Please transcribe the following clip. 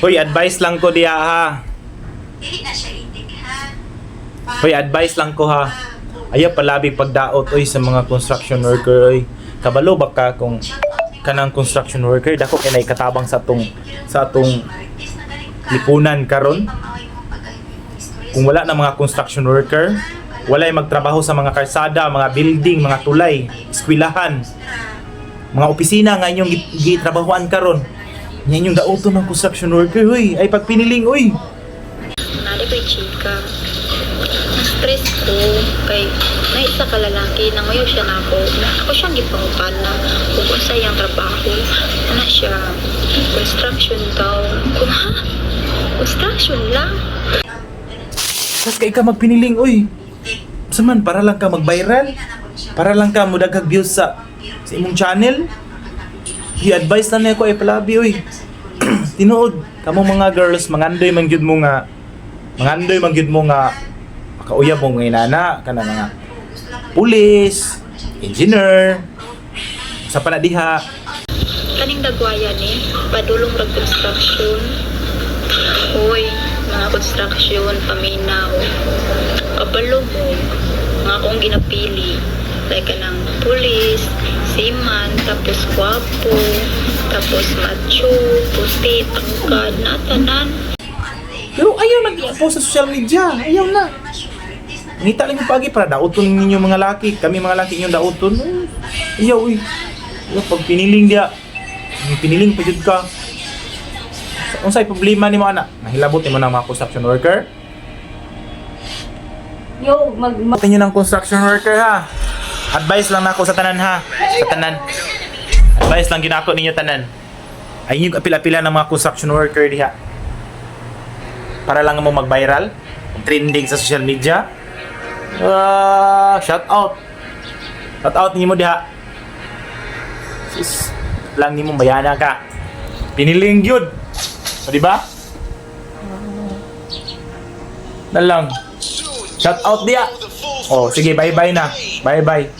Hoy, advice lang ko diya ha. Dili na siya itik ha. Hoy, advice lang ko ha. Ayaw palabig pagdaot oy sa mga construction worker oy. Kabalo ba ka kung kanang construction worker dako kay nay katabang sa atong sa atong lipunan karon kung wala na mga construction worker walay magtrabaho sa mga karsada, mga building, mga tulay, eskwelahan, mga opisina nga inyong gi- gitrabahoan karon. Nga inyong daoton ng construction worker, uy, ay pagpiniling, uy. Nari ko'y chika. Na-stress ko kay na isa ka lalaki na ngayon siya na ako. Ako siyang gipangutan na kung sa iyang trabaho. Ano siya? Construction daw. Kung ha? Construction lang? Tapos kay ka magpiniling, uy. Saman, para lang ka mag-viral? Para lang ka mudaghag views sa, sa imong channel? I-advise na niya ko ay palabi, uy. Tinuod, kamo mga girls, mangandoy man gyud mo nga, mangandoy man gyud mo nga, makauyab mo nga inana, kana nga, pulis, engineer, sa panadiha, Kaning dagwaya ni, padulong rag construction. Hoy, mga construction, paminaw. Kabalo mo, mga akong ginapili. Like ka ng pulis, seaman, tapos kwapo, tapos macho, puti, tangkad, natanan. Pero ayaw nag-post sa social media. Ayaw na. Ngita lang yung pagi para dauton ninyo mga laki. Kami mga laki inyong dauton. Eh, Ayaw, uy. Ayaw, pag piniling dia. May piniling pa ka. Kung sa'y problema ni mo anak, nahilabot ni mo ng mga construction worker. Yo, mag... mag Tingin ng construction worker ha. Advice lang nako sa tanan ha. Sa tanan. Advice lang ginako ninyo tanan. Ay yung apila-apila ng mga construction worker diha. Para lang mo mag-viral, trending sa social media. Ah, shout out. Shout out nimo diha. Sis, lang nimo bayana ka. Piniling gyud. O di ba? Na lang. Shout out dia. Oh, sige, bye-bye na. Bye-bye.